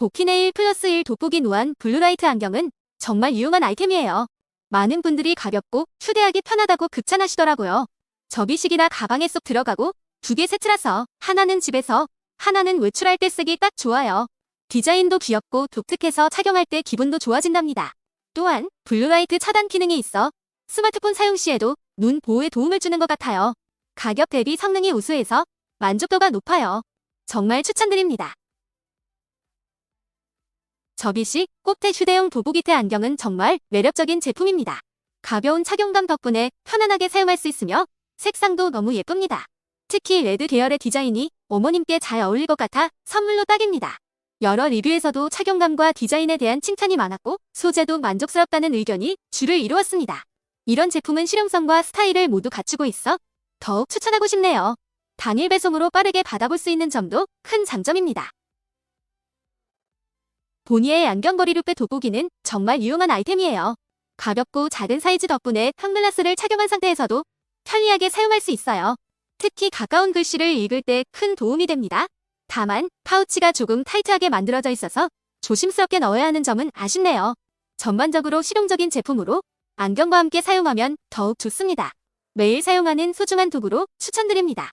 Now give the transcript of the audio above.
보키네일 플러스 1 돋보기 노안 블루라이트 안경은 정말 유용한 아이템이에요. 많은 분들이 가볍고 휴대하기 편하다고 극찬하시더라고요. 접이식이나 가방에 쏙 들어가고 두 개 세트라서 하나는 집에서 하나는 외출할 때 쓰기 딱 좋아요. 디자인도 귀엽고 독특해서 착용할 때 기분도 좋아진답니다. 또한 블루라이트 차단 기능이 있어 스마트폰 사용 시에도 눈 보호에 도움을 주는 것 같아요. 가격 대비 성능이 우수해서 만족도가 높아요. 정말 추천드립니다. 접이식 꼽테 휴대용 도보기태 안경은 정말 매력적인 제품입니다. 가벼운 착용감 덕분에 편안하게 사용할 수 있으며 색상도 너무 예쁩니다. 특히 레드 계열의 디자인이 어머님께 잘 어울릴 것 같아 선물로 딱입니다. 여러 리뷰에서도 착용감과 디자인에 대한 칭찬이 많았고 소재도 만족스럽다는 의견이 주를 이루었습니다. 이런 제품은 실용성과 스타일을 모두 갖추고 있어 더욱 추천하고 싶네요. 당일 배송으로 빠르게 받아볼 수 있는 점도 큰 장점입니다. 보니의 안경거리 룩배 돋보기는 정말 유용한 아이템이에요. 가볍고 작은 사이즈 덕분에 선글라스를 착용한 상태에서도 편리하게 사용할 수 있어요. 특히 가까운 글씨를 읽을 때 큰 도움이 됩니다. 다만 파우치가 조금 타이트하게 만들어져 있어서 조심스럽게 넣어야 하는 점은 아쉽네요. 전반적으로 실용적인 제품으로 안경과 함께 사용하면 더욱 좋습니다. 매일 사용하는 소중한 도구로 추천드립니다.